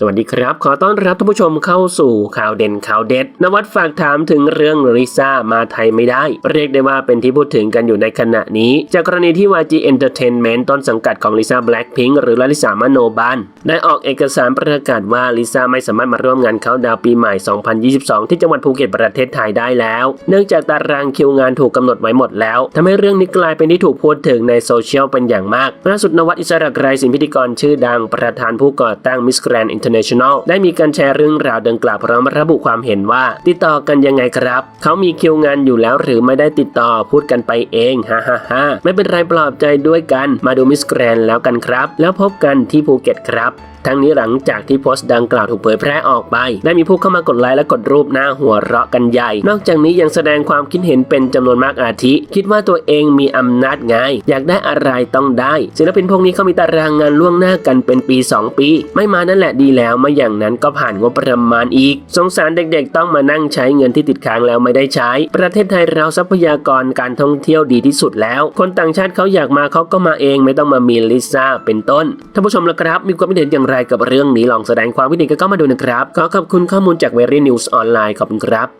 สวัสดีครับ ขอต้อนรับท่านผู้ชมเข้าสู่ข่าวเด่นข่าวเด็ด นวัดฝากถามถึงเรื่องลิซ่ามาไทยไม่ได้ เรียกได้ว่าเป็นที่พูดถึงกันอยู่ในขณะนี้ จากกรณีที่ YG Entertainment ต้นสังกัดของลิซ่า Blackpink หรือลลิสามโนบานได้ออกเอกสารประกาศว่าลิซ่าไม่สามารถมาร่วมงานเขาดาวปีใหม่ 2022 ที่จังหวัดภูเก็ตประเทศไทยได้แล้ว เนื่องจากตารางคิวงานถูกกำหนดไว้หมดแล้วทำให้เรื่องนี้กลายเป็นที่ถูกพูดถึงในโซเชียลเป็นอย่างมากล่าสุดนวัดอิสระไกรสินพิธีกรชื่อดังประธานผู้ก่อตั้ง Miss Grand International ได้มีการแชร์เรื่องราวดังกล่าวพร้อมระบุความเห็นว่า ติดต่อกันยังไงครับ เขามีคิวงานอยู่แล้วหรือไม่ได้ติดต่อพูดกันไปเองฮ่าฮ่าฮ่าไม่เป็นไรปลอบใจด้วยกัน มาดูมิสแกรนแล้วกันครับ แล้วพบกันที่ภูเก็ตครับ ทั้งนี้หลังจากที่โพสต์ดังกล่าวถูกเผยแพร่ออกไป ได้มีผู้เข้ามากดไลค์และกดรูปหน้าหัวเราะกันใหญ่ นอกจากนี้ยังแสดงความคิดเห็นเป็นจำนวนมากอาทิ คิดว่าตัวเองมีอำนาจไง อยากได้อะไรต้องได้ ศิลปินพวกนี้เขามีตารางงานล่วงหน้ากันเป็นปี 2 ปี ไม่มานั่นแหละดีแล้วไม่อย่างนั้นก็ผ่านงบประมาณอีก สงสารเด็กๆ ต้องมานั่งใช้เงินที่ติดค้างแล้วไม่ได้ใช้ ประเทศไทยเราทรัพยากรการท่องเที่ยวดีที่สุดแล้ว คนต่างชาติเขาอยากมาเขาก็มาเองไม่ต้องมามีลิซ่าเป็นต้นท่านผู้ชมละครับ มีความคิดเห็นอย่างไรกับเรื่องนี้ลองแสดงความคิดเห็นกันเข้ามาดูนะครับ ขอขอบคุณข้อมูลจากเวรี่นิวส์ออนไลน์ขอบคุณครับ